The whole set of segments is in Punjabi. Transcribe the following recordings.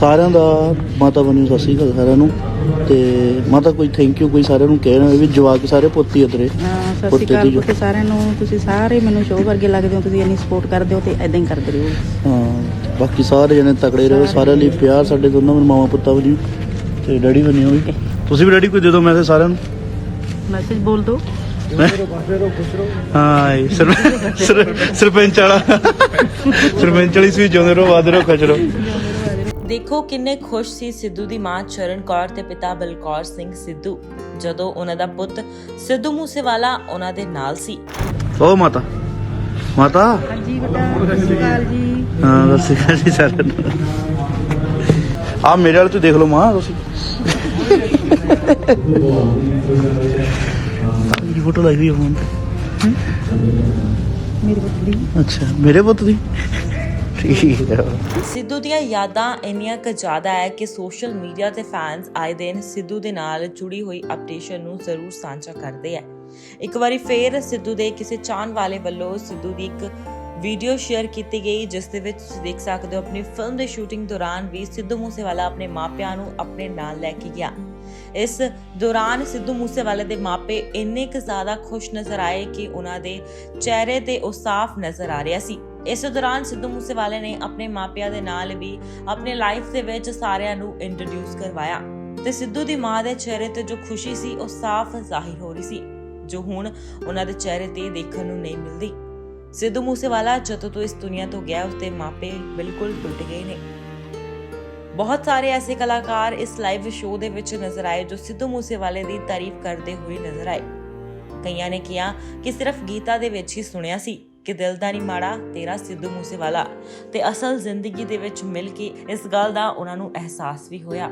ਸਾਰਿਆਂ ਦਾ ਮਾਤਾ ਬਣੀ ਸਤਿ ਸ਼੍ਰੀ ਅਕਾਲ ਸਾਰਿਆਂ ਨੂੰ। ਤੇ ਮਾਤਾ ਕੋਈ ਥੈਂਕ ਯੂ ਕੋਈ ਸਾਰਿਆਂ ਨੂੰ ਕਹਿਣਾ ਵੀ ਜਵਾਕ ਸਾਰੇ ਪੁੱਤੀ ਉਤਰੇ ਹਾਂ, ਸਤਿ ਸ਼੍ਰੀ ਅਕਾਲ ਪੁੱਤ ਸਾਰਿਆਂ ਨੂੰ। ਤੁਸੀਂ ਸਾਰੇ ਮੈਨੂੰ ਸ਼ੋਅ ਵਰਗੇ ਲੱਗਦੇ ਹੋ ਤੁਸੀਂ ਇੰਨੀ ਸਪੋਰਟ ਕਰਦੇ ਹੋ ਤੇ ਐਦਾਂ ਹੀ ਕਰਦੇ ਰਹੋ। ਹਾਂ ਬਾਕੀ ਸਾਰੇ ਜਣੇ ਤਕੜੇ ਰਹੋ ਸਾਰਿਆਂ ਲਈ ਪਿਆਰ ਸਾਡੇ ਦੋਨਾਂ ਨੂੰ ਮਾਵਾ ਪੁੱਤਾਂ ਵਜੀ ਤੇ ਡੈਡੀ ਬਣੀ ਹੋਈ ਤੁਸੀਂ ਵੀ ਡੈਡੀ ਕੋਈ ਦੇ ਦਿਓ ਮੈਸੇਜ ਸਾਰਿਆਂ ਨੂੰ। ਮੈਸੇਜ ਬੋਲ ਦਿਓ ਹਾਂ ਸਰਪੰਚ ਵਾਲਾ। ਸਰਪੰਚ ਵਾਲੀ ਸਵੀਚ ਆਉਂਦੇ ਰਹੋ ਵਾਦੇ ਰਹੋ ਖਚ ਰਹੋ। ਦੇਖੋ ਕਿੰਨੇ ਖੁਸ਼ ਸੀ ਸਿੱਧੂ ਦੀ ਮਾਂ ਚਰਨ ਕੌਰ ਤੇ ਪਿਤਾ ਬਲਕੌਰ ਸਿੰਘ ਸਿੱਧੂ। ਜਦੋਂ ਉਹਨਾਂ ਦਾ ਪੁੱਤ ਸਿੱਧੂ ਮੂਸੇਵਾਲਾ ਉਹਨਾਂ ਦੇ ਨਾਲ ਸੀ। ਓ ਮਾਤਾ। ਮਾਤਾ। ਹਾਂਜੀ ਬੇਟਾ ਸਤਿ ਸ਼੍ਰੀ ਅਕਾਲ ਜੀ। ਹਾਂ ਸਤਿ ਸ਼੍ਰੀ ਅਕਾਲ ਜੀ ਸਾਰਿਆਂ ਨੂੰ। ਆ ਮੇਰੇ ਵਾਲੇ ਤੋਂ ਦੇਖ ਲਓ ਮਾਂ ਤੁਸੀਂ। ਮੇਰੀ ਫੋਟੋ ਲਾਈ ਹੋਈ ਹੈ ਫੋਨ ਤੇ ਮੇਰੇ ਪੁੱਤ ਦੀ। ਅੱਛਾ ਮੇਰੇ ਪੁੱਤ ਦੀ? ਠੀਕ ਹੈ ਸਿੱਧੂ ਦੀਆਂ ਯਾਦਾਂ ਇੰਨੀਆਂ ਕੁ ਜ਼ਿਆਦਾ ਹੈ ਕਿ ਸੋਸ਼ਲ ਮੀਡੀਆ ਤੇ ਫੈਨਸ ਆਏ ਦਿਨ ਸਿੱਧੂ ਦੇ ਨਾਲ ਜੁੜੀ ਹੋਈ ਅਪਡੇਸ਼ਨ ਨੂੰ ਜ਼ਰੂਰ ਸਾਂਝਾ ਕਰਦੇ ਆ। ਇੱਕ ਵਾਰੀ ਫੇਰ ਸਿੱਧੂ ਦੇ ਕਿਸੇ ਚਾਹਣ ਵਾਲੇ ਵੱਲੋਂ ਸਿੱਧੂ ਦੀ ਇੱਕ ਵੀਡੀਓ ਸ਼ੇਅਰ ਕੀਤੀ ਗਈ, ਜਿਸ ਦੇ ਵਿੱਚ ਤੁਸੀਂ ਦੇਖ ਸਕਦੇ ਹੋ, ਆਪਣੀ ਫਿਲਮ ਦੇ ਸ਼ੂਟਿੰਗ ਦੌਰਾਨ ਵੀ ਸਿੱਧੂ ਮੂਸੇਵਾਲਾ ਆਪਣੇ ਮਾਪਿਆਂ ਨੂੰ ਆਪਣੇ ਨਾਲ ਲੈ ਕੇ ਗਿਆ। ਇਸ ਦੌਰਾਨ ਸਿੱਧੂ ਮੂਸੇਵਾਲੇ ਦੇ ਮਾਪੇ ਇੰਨੇ ਕੁ ਜ਼ਿਆਦਾ ਖੁਸ਼ ਨਜ਼ਰ ਆਏ ਕਿ ਉਹਨਾਂ ਦੇ ਚਿਹਰੇ ਤੇ ਉਹ ਸਾਫ਼ ਨਜ਼ਰ ਆ ਰਿਹਾ ਸੀ। ਇਸ ਦੌਰਾਨ ਸਿੱਧੂ ਮੂਸੇਵਾਲੇ ਨੇ ਆਪਣੇ ਮਾਪਿਆਂ ਦੇ ਨਾਲ ਵੀ ਆਪਣੇ ਲਾਈਫ ਦੇ ਵਿੱਚ ਸਾਰਿਆਂ ਨੂੰ ਇੰਟਰੋਡਿਊਸ ਕਰਵਾਇਆ ਤੇ ਸਿੱਧੂ ਦੀ ਮਾਂ ਦੇ ਚਿਹਰੇ ਤੇ ਜੋ ਖੁਸ਼ੀ ਸੀ, ਉਹ ਸਾਫ਼ ਜ਼ਾਹਿਰ ਹੋ ਰਹੀ ਸੀ, ਜੋ ਹੁਣ ਉਹਨਾਂ ਦੇ ਚਿਹਰੇ ਤੇ ਦੇਖਣ ਨੂੰ ਨਹੀਂ ਮਿਲਦੀ। ਸਿੱਧੂ ਮੂਸੇਵਾਲਾ ਜਦੋਂ ਤੋਂ ਇਸ ਦੁਨੀਆ ਤੋਂ ਗਿਆ, ਉਸਦੇ ਮਾਪੇ ਬਿਲਕੁਲ ਟੁੱਟ ਗਏ ਨੇ। ਬਹੁਤ ਸਾਰੇ ਐਸੇ ਕਲਾਕਾਰ ਇਸ ਲਾਈਵ ਸ਼ੋਅ ਦੇ ਵਿੱਚ ਨਜ਼ਰ ਆਏ ਜੋ ਸਿੱਧੂ ਮੂਸੇਵਾਲੇ ਦੀ ਤਾਰੀਫ ਕਰਦੇ ਹੋਏ ਨਜ਼ਰ ਆਏ। ਕਈਆਂ ਨੇ ਕਿਹਾ ਕਿ ਸਿਰਫ ਗੀਤਾ ਦੇ ਵਿੱਚ ਹੀ ਸੁਣਿਆ ਸੀ ਕਿ ਦਿਲ ਦਾ ਨਹੀਂ ਮਾੜਾ ਤੇਰਾ ਸਿੱਧੂ ਮੂਸੇਵਾਲਾ। ਤੇ ਅਸਲ ਜ਼ਿੰਦਗੀ ਦੇ ਵਿੱਚ ਮਿਲ ਕੇ ਇਸ ਗੱਲ ਦਾ ਉਹਨਾਂ ਨੂੰ ਅਹਿਸਾਸ ਵੀ ਹੋਇਆ।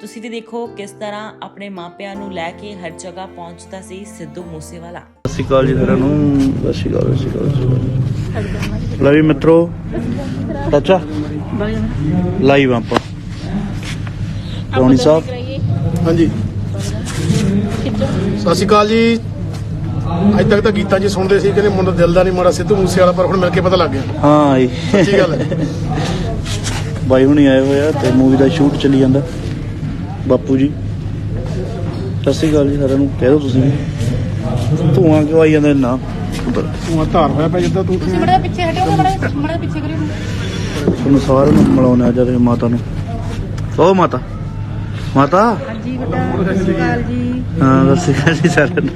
ਤੁਸੀਂ ਵੀ ਦੇਖੋ ਕਿਸ ਤਰ੍ਹਾਂ ਆਪਣੇ ਮਾਪਿਆਂ ਨੂੰ ਲੈ ਕੇ ਹਰ ਜਗ੍ਹਾ ਪਹੁੰਚਦਾ ਸੀ ਸਿੱਧੂ ਮੂਸੇਵਾਲਾ। ਸਤਿ ਸ਼੍ਰੀ ਅਕਾਲ ਜੀ ਸਾਰਿਆਂ ਨੂੰ। ਸਤਿ ਸ਼੍ਰੀ ਅਕਾਲ ਸਤਿ ਸ਼੍ਰੀ ਅਕਾਲ ਲਵੀ ਮਿੱਤਰੋ। ਚਾਚਾ ਲਾਈਵ ਆਪਾਂ। ਰੌਣੀ ਸਾਹਿਬ। ਹਾਂਜੀ। ਸਤਿ ਸ਼੍ਰੀ ਅਕਾਲ ਜੀ। ਅੱਜ ਤੱਕ ਤਾਂ ਗੀਤਾਂ 'ਚ ਸੁਣਦੇ ਸੀ ਕਹਿੰਦੇ ਮੁੰਡਾ ਦਿਲ ਦਾ ਨਹੀਂ ਮਾੜਾ ਸਿੱਧੂ ਮੂਸੇ ਵਾਲਾ ਪਰ ਹੁਣ ਮਿਲ ਕੇ ਪਤਾ ਲੱਗ ਗਿਆ। ਹਾਂ ਜੀ। ਸੱਚੀ ਗੱਲ ਹੈ। ਬਾਈ ਹੁਣੀ ਆਏ ਹੋਏ ਆ ਤੇ ਮੂਵੀ ਦਾ ਸ਼ੂਟ ਚੱਲੀ ਜਾਂਦਾ। ਬਾਪੂ ਜੀ। ਸਤਿ ਸ਼੍ਰੀ ਅਕਾਲ ਜੀ ਸਾਰਿਆਂ ਨੂੰ। ਕਹਿ ਦਿਓ ਤੁਸੀਂ ਵੀ। ਧੂਆਂ ਕਿਉਂ ਆਈ ਜਾਂਦਾ ਇੰਨਾ? ਉੱਧਰ। ਤੂੰ ਧਾਰ ਹੋਇਆ ਪਿਆ ਜਿੱਦਾਂ ਤੂੰ ਮੜਾ ਪਿੱਛੇ ਹਟੋ ਮੜਾ ਮੜਾ ਪਿੱਛੇ ਕਰਿਓ। ਤੁਹਾਨੂੰ ਸਾਰਿਆਂ ਨੂੰ ਮਿਲਾਉਣੇ ਅੱਜ ਦੇ ਮਾਤਾ ਨੂੰ। ਓ ਮਾਤਾ। ਮਾਤਾ? ਹਾਂਜੀ ਬੇਟਾ ਸਤਿ ਸ਼੍ਰੀ ਅਕਾਲ ਜੀ। ਹਾਂ ਸਤਿ ਸ਼੍ਰੀ ਅਕਾਲ ਜੀ ਸਾਰਿਆਂ ਨੂੰ।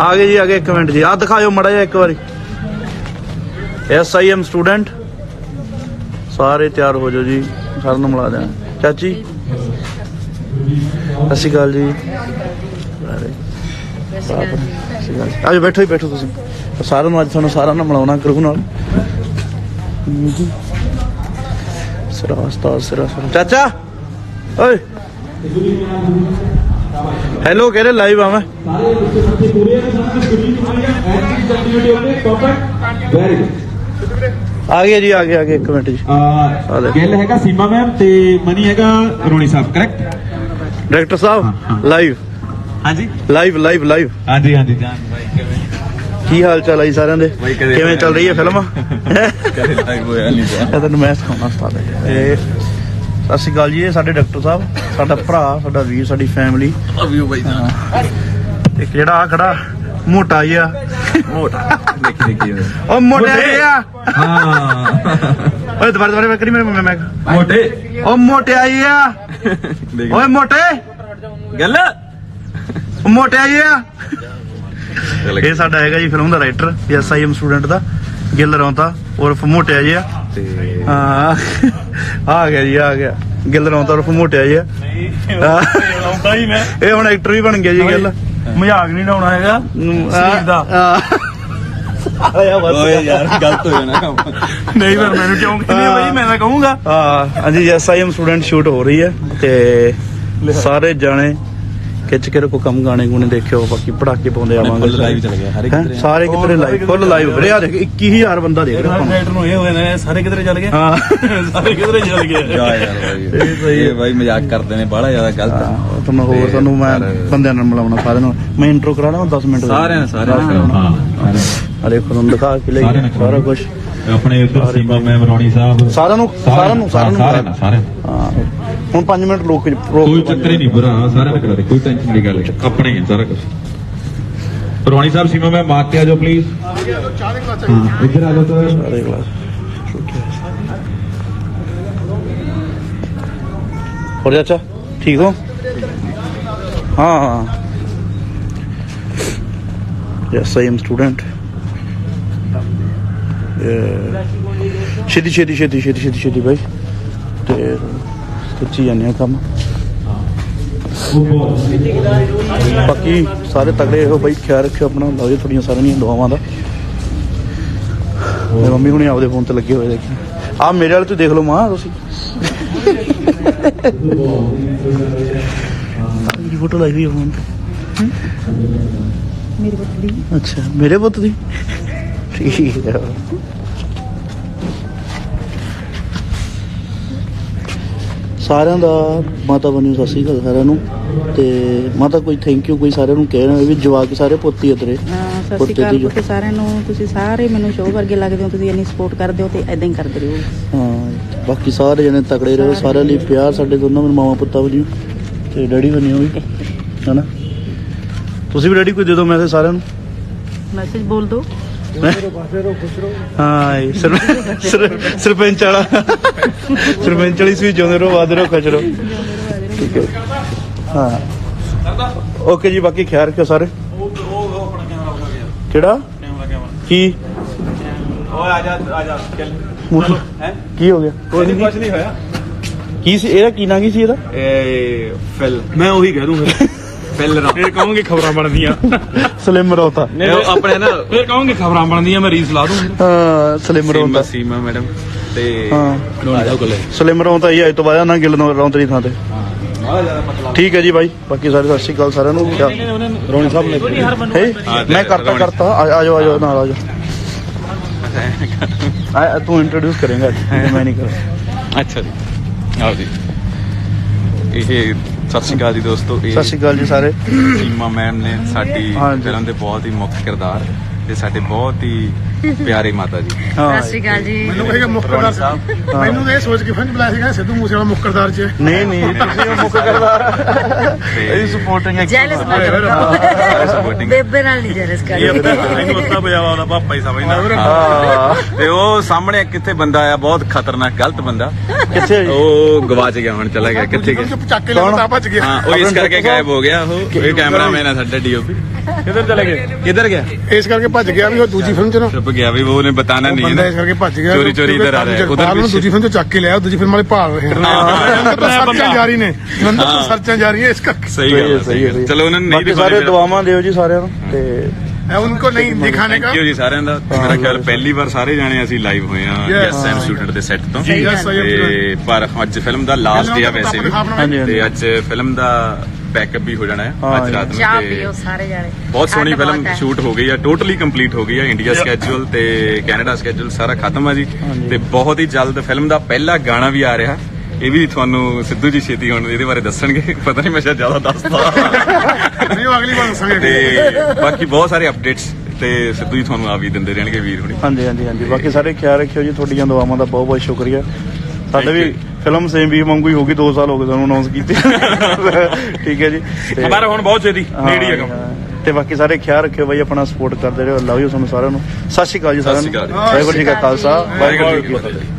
ਆ ਗਏ ਜੀ ਆ ਗਏ ਇੱਕ ਮਿੰਟ ਜੀ। ਆ ਦਿਖਾਇਓ ਮੜਾ ਜਿਹਾ ਇੱਕ ਵਾਰੀ। ਐਸ ਆਈ ਐਮ ਸਟੂਡੈਂਟ ਸਾਰੇ ਤਿਆਰ ਹੋ ਜਾਓ ਜੀ ਸਾਰਿਆਂ ਨੂੰ ਮਿਲਾ ਦੇਣਾ। ਚਾਚੀ? ਸਤਿ ਸ਼੍ਰੀ ਅਕਾਲ ਜੀ। ਅੱਜ ਬੈਠੋ ਹੀ ਬੈਠੋ ਤੁਸੀਂ। ਸਾਰਿਆਂ ਨੂੰ ਅੱਜ ਤੁਹਾਨੂੰ ਸਾਰਿਆਂ ਨੂੰ ਮਿਲਾਉਣਾ ਕਰੂ ਨਾਲ। ਸਿਰਾ ਸਿਰਾ ਸਿਰਾ ਓਏ। ਹੈਲੋ ਕਹਿ ਰਹੇ ਲਾਈਵ ਆ ਮੈਂ? ਆ ਗਿਆ ਜੀ ਆ ਗਿਆ ਆ ਗਿਆ ਇੱਕ ਮਿੰਟ ਜੀ। ਆ ਲੈ। ਗਿੱਲ ਹੈਗਾ ਸੀਮਾ ਮੈਮ ਤੇ ਮਨੀ ਹੈਗਾ Roni Sahib correct director Sahib live ਹਾਂਜੀ। ਲਾਈਵ ਲਾਈਵ ਲਾਈਵ ਹਾਂਜੀ ਹਾਂਜੀ ਜਾਨ ਭਾਈ ਕਿਵੇਂ? ਕੀ ਹਾਲ ਚਾਲ ਜੀ ਸਾਰਿਆਂ ਦੇ? ਕਿਵੇਂ ਚੱਲ ਰਹੀ ਹੈ ਫਿਲਮ? ਕਦੇ ਲਾਈਵ ਹੋਇਆ ਨਹੀਂ ਤੈਨੂੰ ਮੈਂ ਸਿਖਾਉਣਾ ਉਸਤਾਦ। ਇਹ ਸਤਿ ਸ਼੍ਰੀ ਅਕਾਲ ਜੀ ਇਹ ਸਾਡੇ ਡਾਕਟਰ ਸਾਹਿਬ ਸਾਡਾ ਭਰਾ ਸਾਡਾ ਵੀਰ ਸਾਡੀ ਫੈਮਿਲੀ ਬਾਈ ਇੱਕ ਜਿਹੜਾ ਆ ਖੜਾ? ਮੋਟਾ ਜਿਹਾ ਮੋਟਾ। ਦੇਖੀ ਦੇਖੀ ਉਹ। ਮੋਟਾ ਜਿਹਾ ਹਾਂ ਓਏ ਦੁਬਾਰਾ ਦੁਬਾਰਾ ਮੈਂ ਕਰੀ ਮੇਰੇ ਮੈਂ। ਮੋਟੇ। ਉਹ ਮੋਟਿਆ ਜਿਹਾ ਓਏ ਮੋਟੇ। ਗੱਲ। ਮੋਟਿਆ ਜਿਹਾ ਇਹ ਸਾਡਾ ਹੈਗਾ ਜੀ film the writer yes I am student ਦਾ ਗਿੱਲ ਰੌਂਤਾ ਉਰਫ ਮੋਟਿਆ ਜਿਹਾ। ਤੇ ਹਾਂ ਆ ਗਿਆ ਜੀ ਆ ਗਿਆ। ਗਿੱਲ ਰੌਂਤਾ ਉਰਫ ਮੋਟਿਆ ਜਿਹਾ। ਲਾਉਂਦਾ ਹੀ। ਮੈਂ। ਇਹ ਹੁਣ ਐਕਟਰ ਵੀ ਬਣ ਗਿਆ ਜੀ ਗਿੱਲ। ਮਜ਼ਾਕ ਨਹੀਂ ਲਾਉਣਾ ਹੈਗਾ। ਸਰੀਰ ਦਾ। ਆਇਆ ਬਸ। ਓਏ ਯਾਰ ਗਲਤ ਹੋ ਜਾਣਾ ਕੰਮ। ਨਹੀਂ ਪਰ ਮੈਨੂੰ ਕਿਉਂ ਨਹੀਂ ਬਈ? ਮੈਂ ਤਾਂ ਕਹੂੰਗਾ। ਹਾਂ ਹਾਂਜੀ ਐਸਆਈਐਮ ਸਟੂਡੈਂਟ ਸ਼ੂਟ ਹੋ ਰਹੀ ਹੈ ਤੇ ਸਾਰੇ ਜਾਣੇ ਖਿੱਚ ਕੇ ਰਕੋ ਕੰਮ ਗਾਣੇ ਗੁਣੇ ਦੇਖਿਓ ਬਾਕੀ ਪੜਾਕੇ ਪਾਉਂਦੇ ਆਵਾਂਗੇ full live ਚੱਲ ਗਿਆ, ਹਰ ਇੱਕ? ਕਿਧਰੇ। ਸਾਰੇ ਕਿਧਰੇ ਲਾਈਵ ਫੁੱਲ ਲਾਈਵ ਵੀਰੇ ਆ ਦੇਖ 21000 ਬੰਦਾ ਦੇਖ ਰਿਹਾ ਆਪਾਂ ਨੂੰ। ਰਾਈਟਰ ਨੂੰ ਇਹ ਹੋਏ ਨੇ ਸਾਰੇ ਕਿਧਰੇ ਚੱਲ ਗਏ? ਹਾਂ। ਸਾਰੇ ਕਿਧਰੇ ਚੱਲ ਗਏ? ਜਾ ਯਾਰ ਇਹ ਸਹੀ ਹੈ। ਬਾਈ ਮਜ਼ਾਕ ਕਰਦੇ ਨੇ ਬੜਾ ਜ਼ਿਆਦਾ ਗਲਤ ਤੁਹਾਨੂੰ ਹੋਰ ਤੁਹਾਨੂੰ ਮੈਂ ਬੰਦਿਆਂ ਨਾਲ ਮਿਲਾਉਣਾ ਸਾਰਿਆਂ ਨਾਲ। ਮੈਂ ਇੰਟਰੋ ਕਰਾਣਾ 10 ਮਿੰਟ ਸਾਰਿਆਂ ਨੇ ਸਾਰਿਆਂ ਨੇ ਹਾਂ। ਹਾਂ। ਆ ਦੇਖੋ ਤੁਹਾਨੂੰ ਦਿਖਾ ਕੇ ਲਈ ਨੇ ਸਾਰਾ ਕੁਝ ਆਪਣੇ ਇੱਧਰ ਸੀਮਾ ਮੈਮ ਰੌਣੀ ਸਾਹਿਬ। ਸਾਰਿਆਂ ਨੂੰ ਸਾਰਿਆਂ ਨੂੰ ਸਾਰਿਆਂ ਨੂੰ ਸਾਰਿਆਂ ਨੂੰ ਸਾਰਿਆਂ ਨੂੰ। ਹਾਂ। ਹੁਣ 5 ਮਿੰਟ ਰੋਕ ਰੋਕ ਕੋਈ ਚੱਕਰ ਹੀ ਨਹੀਂ ਭਰਾ ਸਾਰਿਆਂ ਨੇ ਕਰਾ ਦੇ ਕੋਈ ਟੈਨਸ਼ਨ ਦੀ ਗੱਲ ਨਹੀਂ ਆਪਣੇ ਹੀ ਹੈ ਸਾਰਾ ਕੁਝ ਰੌਣੀ ਸਾਹਿਬ ਸੀਮਾ ਮੈਮ ਮਾਰ ਕੇ ਆ ਜਾਓ ਪਲੀਜ਼ ਚਾਹ ਦੇ ਗਲਾਸ ਹਾਂ ਇੱਧਰ ਆ ਜਾਓ ਸਰ ਸਾਰੇ ਕਲਾਸ ਹੋਰ ਚਾਚਾ ਠੀਕ ਹੋ? ਹਾਂ ਹਾਂ। ਯੈਸ ਆਈ ਐਮ ਸਟੂਡੈਂਟ ਛੇਤੀ ਛੇਤੀ ਛੇਤੀ ਖਿੱਚੀ ਜਾਂਦੇ ਆ ਕੰਮ। ਬਾਕੀ ਸਾਰੇ ਤਗੜੇ ਹੋ ਬਾਈ ਖਿਆਲ ਰੱਖਿਓ ਆਪਣਾ। ਲਓ ਜੀ ਤੁਹਾਡੀਆਂ ਸਾਰੀਆਂ ਦੀਆਂ ਦੁਆਵਾਂ ਦਾ। ਮੇਰੀ ਮੰਮੀ ਹੁਣੇ ਆਪਦੇ ਫੋਨ ਤੇ ਲੱਗੇ ਹੋਏ ਦੇਖੀ। ਆ ਮੇਰੇ ਵਾਲੇ ਤੋਂ ਦੇਖ ਲਓ ਮਾਂ ਤੁਸੀਂ। ਮੇਰੀ ਫੋਟੋ ਲਾਈ ਹੋਈ ਹੈ ਫੋਨ ਤੇ। ਮੇਰੇ ਪੁੱਤ ਦੀ। ਅੱਛਾ ਮੇਰੇ ਪੁੱਤ ਦੀ? ਠੀਕ ਹੈ ਸਾਰਿਆਂ ਦਾ ਮਾਤਾ ਬਣੀ ਸਤਿ ਸ਼੍ਰੀ ਅਕਾਲ ਸਾਰਿਆਂ ਨੂੰ। ਤੇ ਮਾਤਾ ਕੋਈ ਥੈਂਕ ਯੂ ਕੋਈ ਸਾਰਿਆਂ ਨੂੰ ਕਹਿਣਾ ਵੀ ਜਵਾਕ ਸਾਰੇ ਪੁੱਤੀ ਉਤਰੇ ਹਾਂ, ਸਤਿ ਸ਼੍ਰੀ ਅਕਾਲ ਪੁੱਤ ਸਾਰਿਆਂ ਨੂੰ। ਤੁਸੀਂ ਸਾਰੇ ਮੈਨੂੰ ਸ਼ੋਅ ਵਰਗੇ ਲੱਗਦੇ ਹੋ ਤੁਸੀਂ ਇੰਨੀ ਸਪੋਰਟ ਕਰਦੇ ਹੋ ਤੇ ਐਦਾਂ ਹੀ ਕਰਦੇ ਰਹੋ। ਹਾਂ ਬਾਕੀ ਸਾਰੇ ਜਣੇ ਤਕੜੇ ਰਹੋ ਸਾਰਿਆਂ ਲਈ ਪਿਆਰ ਸਾਡੇ ਦੋਨਾਂ ਨੂੰ ਮਾਵਾ ਪੁੱਤਾਂ ਵਜੋਂ ਤੇ ਡੈਡੀ ਬਣਿਓ ਵੀ ਹਨਾ? ਤੁਸੀਂ ਵੀ ਡੈਡੀ ਕੋਈ ਦੇ ਦਿਓ ਮੈਸੇਜ ਸਾਰਿਆਂ ਨੂੰ। ਮੈਸੇਜ ਬੋਲ ਦਿਓ। ਹਾਂ ਇਹ ਸਰ- ਸਰ- ਸਰਪੰਚ ਵਾਲਾ। ਸਰਪੰਚ ਵਾਲੀ ਸੀ ਜਿਉਂਦੇ ਰਹੋ ਵਾਦੇ ਰਹੋ ਖੁਸ਼ ਰਹੋ। ਠੀਕ ਹੈ। ਹਾਂ। ਓਕੇ ਜੀ ਬਾਕੀ ਖਿਆਲ ਰੱਖਿਓ ਸਾਰੇ। ਕਿਹੜਾ? ਕੀ? ਓਏ ਆ ਜਾ ਆ ਜਾ ਚੱਲ। ਹੈ? ਕੀ ਹੋ ਗਿਆ? ਕੋਈ ਨਹੀਂ ਕੁਝ ਨਹੀਂ ਹੋਇਆ। ਕੀ ਸੀ? ਇਹਦਾ ਕੀ ਨਾਂ ਕੀ ਸੀ ਇਹਦਾ? ਮੈਂ ਉਹੀ ਕਹਿ ਦੂੰ ਫਿਰ ਫਿਲ ਰਾ ਫਿਰ ਕਹੋਗੇ ਖਬਰਾਂ ਬਣਦੀਆਂ। ਸਲਿਮ ਰੋਤਾ। ਉਹ ਆਪਣੇ ਨਾ ਫਿਰ ਕਹੋਗੇ ਖਬਰਾਂ ਬਣਦੀਆਂ ਮੈਂ ਰੀਸ ਲਾ ਦੂੰ ਹਾਂ ਸਲਿਮ ਰੋਤਾ। ਸੀਮਾ ਮੈਡਮ ਤੇ ਹਾਂ। ਆ ਜਾਓ ਕੋਲੇ ਸਲਿਮ ਰੋਤਾ ਹੀ ਅੱਜ ਤੋਂ ਬਾਅਦ ਨਾ ਗਿਲ ਰੌਂਤ ਦੀ ਥਾਂ ਤੇ। ਠੀਕ ਹੈ ਜੀ ਬਾਈ ਬਾਕੀ ਸਾਰੇ ਸਤਿ ਸ਼੍ਰੀ ਅਕਾਲ ਸਾਰਿਆਂ ਨੂੰ। ਰੋਣੀ ਸਾਹਿਬ ਨੇ ਹਾਂ, ਮੈਂ ਕਰਤਾ। ਕਰਤਾ। ਆ ਆ ਜਾਓ ਆ ਜਾਓ ਨਾਲ ਆ ਜਾਓ। ਆ ਤੂੰ ਇੰਟਰੋਡਿਊਸ ਕਰੇਂਗਾ ਮੈਂ ਨਹੀਂ ਕਰਾਂ ਅੱਛਾ ਜੀ। ਆਓ ਜੀ। ਇਹ ਸਤਿ ਸ਼੍ਰੀ ਅਕਾਲ ਜੀ ਦੋਸਤੋ ਇਹ ਸਤਿ ਸ਼੍ਰੀ ਅਕਾਲ ਜੀ ਸਾਰੇ ਸੀਮਾ ਮੈਮ ਨੇ ਸਾਡੀ ਹਾਂਜੀ। ਫਿਲਮ ਦੇ ਬਹੁਤ ਹੀ ਮੁੱਖ ਕਿਰਦਾਰ ਤੇ ਸਾਡੇ ਬਹੁਤ ਹੀ ਪਿਆਰੇ ਮਾਤਾ ਜੀ। ਹਾਂ। ਮੈਨੂੰ ਕਹੇਗਾ ਮੁੱਕਰਦਾਰ ਸੀ ਮੈਨੂੰ ਤਾਂ ਇਹ ਸੋਚ ਕੇ ਫੰਜ ਬੁਲਾਇਆ ਸੀਗਾ ਸਿੱਧੂ ਮੂਸੇ ਵਾਲਾ ਮੁੱਕਰਦਾਰ ਚ। ਨਹੀਂ ਨਹੀਂ ਤੁਸੀਂ ਉਹ ਮੁੱਖ ਕਰਦਾ ਇਹ ਸਪੋਰਟਿੰਗ ਜੈਲਸ ਨਾ ਸਪੋਰਟਿੰਗ ਬੇਬੇ ਨਾਲ ਨਹੀਂ ਜੈਲਸ ਕਰ ਇਹਨੂੰ ਅੱਤਾ ਬਜਾਵਾ ਉਹਦਾ ਪਾਪਾ ਹੀ ਸਮਝਦਾ। ਹਾਂ। ਤੇ ਉਹ ਸਾਹਮਣੇ ਕਿੱਥੇ ਬੰਦਾ ਆਇਆ ਬਹੁਤ ਖਤਰਨਾਕ ਗਲਤ ਬੰਦਾ। ਕਿੱਥੇ? ਉਹ ਗਵਾਚ ਗਿਆ ਹੁਣ ਚਲਾ ਗਿਆ ਕਿੱਥੇ ਗਿਆ? ਚੱਕ ਕੇ ਲਿਆ ਭੱਜ ਗਿਆ। ਹਾਂ ਉਹ ਇਸ ਕਰਕੇ ਗਾਇਬ ਹੋ ਗਿਆ ਉਹ ਇਹ ਕੈਮਰਾਮੈਨ ਆ ਸਾਡਾ ਡੀਓਪੀ। ਕਿੱਧਰ ਚਲੇ ਗਏ? ਕਿੱਧਰ ਗਿਆ? ਇਸ ਕਰਕੇ ਭੱਜ ਗਿਆ ਵੀ ਉਹ ਦੂਜੀ ਫਿਲਮ ਚ ਨਾ। छुप गया भाई वो उन्हें बताना नहीं है ना। इस करके ਗਿਆ चोरी चोरी इधर आ रहा है उधर उधर दूसरी फिल्म ਤੋਂ ਚੱਕ ਕੇ ਲਿਆ ਦੂਜੀ ਫਿਲਮ ਵਾਲੇ ਭਾਲ ਰਹੇ ਸਰਚਾਂ ਜਾਰੀ ਨੇ। ਜਲੰਧਰ ਤੋਂ ਸਰਚਾਂ ਜਾਰੀ ਹੈ ਇਸ ਕਰਕੇ। सही है सही है चलो उन्होंने नहीं ਬਾਕੀ ਸਾਰੇ ਦੁਆਵਾਂ ਦਿਓ ਜੀ ਸਾਰਿਆਂ ਨੂੰ ਤੇ ਐ ਉਨਕੋ ਨਹੀਂ ਦਿਖਾਣੇ ਥੈਂਕ ਯੂ ਜੀ ਸਾਰਿਆਂ ਦਾ। ਮੇਰਾ ਖਿਆਲ ਪਹਿਲੀ ਵਾਰ ਸਾਰੇ ਜਾਣੇ ਅਸੀਂ ਲਾਈਵ ਹੋਏ ਆ ਯੈਸ ਐਮ ਸਟੂਡੈਂਟ ਦੇ ਸੈੱਟ ਤੋਂ। ਤੇ ਪਰ ਅੱਜ ਫਿਲਮ ਦਾ ਲਾਸਟ ਡੇ ਆ ਵੈਸੇ ਵੀ। ਤੇ ਅੱਜ ਫਿਲਮ ਦਾ ਬੈਕਅਪ ਵੀ ਹੋ ਜਾਣਾ ਹੈ ਹਾਂ, ਅੱਜ ਰਾਤ ਨੂੰ ਚਾਹ ਪੀਓ ਸਾਰੇ ਜਾਣੇ। ਬਹੁਤ ਸੋਹਣੀ ਠੰਡ ਫਿਲਮ ਬਹੁਤ ਹੈ। ਸ਼ੂਟ ਹੋ ਗਈ ਆ ਟੋਟਲੀ ਕੰਪਲੀਟ ਹੋ ਗਈ ਆ ਇੰਡੀਆ ਸਕੇਜੂਲ ਤੇ ਕੈਨੇਡਾ ਸਕੇਜੂਲ ਸਾਰਾ ਖਤਮ ਆ ਜੀ। ਤੇ ਬਹੁਤ ਹੀ ਜਲਦ ਫਿਲਮ ਦਾ ਪਹਿਲਾ ਗਾਣਾ ਵੀ ਆ ਰਿਹਾ। ਇਹ ਵੀ ਤੁਹਾਨੂੰ ਸਿੱਧੂ ਜੀ ਛੇਤੀ ਹੁਣ ਇਹਦੇ ਬਾਰੇ ਦੱਸਣਗੇ। ਪਤਾ ਨਹੀਂ ਮੈਂ ਸ਼ਾਇਦ ਜ਼ਿਆਦਾ ਦੱਸਦਾ। ਨਹੀਂ ਉਹ ਅਗਲੀ ਵਾਰ ਦੱਸਾਂਗੇ। ਤੇ ਬਾਕੀ ਬਹੁਤ ਸਾਰੇ ਅਪਡੇਟਸ ਤੇ ਸਿੱਧੂ ਜੀ ਤੁਹਾਨੂੰ ਆ ਵੀ ਦਿੰਦੇ ਰਹਿਣਗੇ ਵੀਰ ਹੁਣੀ। ਹਾਂਜੀ ਹਾਂਜੀ ਹਾਂਜੀ। ਬਾਕੀ ਸਾਰੇ ਖਿਆਲ ਰੱਖਿਓ ਜੀ ਤੁਹਾਡੀਆਂ ਦੁਆਵਾਂ ਦਾ ਬਹੁਤ ਬਹੁਤ ਸ਼ੁਕਰੀਆ ਸਾਡੇ ਵੀ ਫਿਲਮ ਸੇਮ ਵੀ ਵਾਂਗੂ ਹੀ ਹੋ ਗਈ 2 ਸਾਲ ਹੋ ਗਏ ਸਾਨੂੰ ਅਨਾਉਂਸ ਕੀਤੇ। ਠੀਕ ਹੈ ਜੀ। ਤੇ- ਪਰ ਹੁਣ ਬਹੁਤ ਛੇਤੀ ਨੇੜੀ ਹੈਗਾ। ਹਾਂ, ਤੇ ਬਾਕੀ ਸਾਰੇ ਖਿਆਲ ਰੱਖਿਓ ਬਾਈ ਆਪਣਾ ਸਪੋਰਟ ਕਰਦੇ ਰਹੋ। ਲਵ ਯੂ ਤੁਹਾਨੂੰ ਸਾਰਿਆਂ ਨੂੰ। ਸਤਿ ਸ਼੍ਰੀ ਅਕਾਲ ਜੀ ਸਾਰਿਆਂ ਸਤਿ ਸ਼੍ਰੀ ਨੂੰ। ਅਕਾਲ ਵਾਹਿਗੁਰੂ ਜੀ ਕਾ ਖਾਲਸਾ। ਵਾਹਿਗੁਰੂ ਜੀ ਕੀ ਵਾਹਿਗੁਰੂ ਜੀ ਕੀ ਫਤਿਹ।